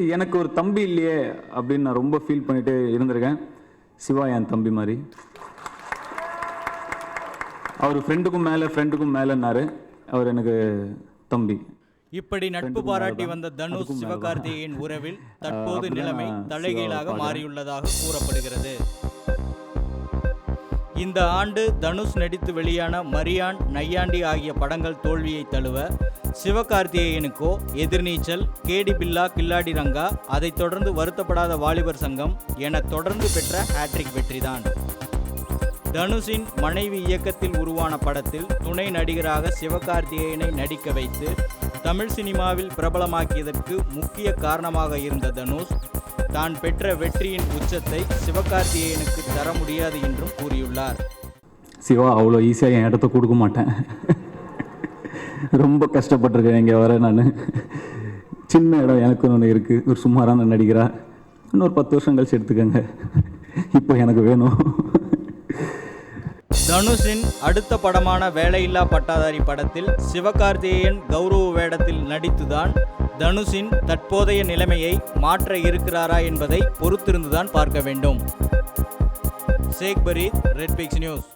எனக்கு ஒரு தம்பி இல்லையே அப்படின்னு நான் ரொம்ப ஃபீல் பண்ணிட்டு இருந்திருக்கேன். சிவா என் தம்பி மாதிரி. அவர் ஃப்ரெண்டுக்கும் மேலே ஃப்ரெண்டுக்கும் மேலேன்னாரு. அவர் எனக்கு தம்பி. இப்படி நட்பு பாராட்டி வந்த தனுஷ் சிவகார்த்திகேயன் உறவில் தற்போது நிலைமை தலைகீழாக மாறியுள்ளதாக கூறப்படுகிறது. இந்த ஆண்டு தனுஷ் நடித்து வெளியான மரியான் நையாண்டி ஆகிய படங்கள் தோல்வியை தழுவ சிவகார்த்திகேயனுக்கோ எதிர்நீச்சல் கேடி பில்லா கில்லாடி ரங்கா அதைத் தொடர்ந்து வருத்தப்படாத வாலிபர் சங்கம் என தொடர்ந்து பெற்ற ஹேட்ரிக் வெற்றிதான். தனுஷின் மனைவி இயக்கத்தில் உருவான படத்தில் துணை நடிகராக சிவகார்த்திகேயனை நடிக்க வைத்து தமிழ் சினிமாவில் பிரபலமாக்கியதற்கு முக்கிய காரணமாக இருந்த தனுஷ் தான் பெற்ற வெற்றியின் உச்சத்தை சிவகார்த்திகேயனுக்கு தர முடியாது என்றும் கூறியுள்ளார். சிவா அவ்வளோ ஈஸியாக என் இடத்த கொடுக்க மாட்டேன். ரொம்ப கஷ்டப்பட்டிருக்கேன் இங்கே வர நான். சின்ன இடம் எனக்கு ஒன்று இருக்குது ஒரு சுமாரான நடிகரா இன்னொரு பத்து வருஷம் கழிச்சு எடுத்துக்கோங்க. இப்போ எனக்கு வேணும். தனுஷின் அடுத்த படமான வேலையில்லா பட்டாதாரி படத்தில் சிவகார்த்திகேயன் கௌரவ வேடத்தில் நடித்துதான் தனுஷின் தற்போதைய நிலைமையை மாற்ற இருக்கிறாரா என்பதை பொறுத்திருந்துதான் பார்க்க வேண்டும். Sheikh Fareed red pix news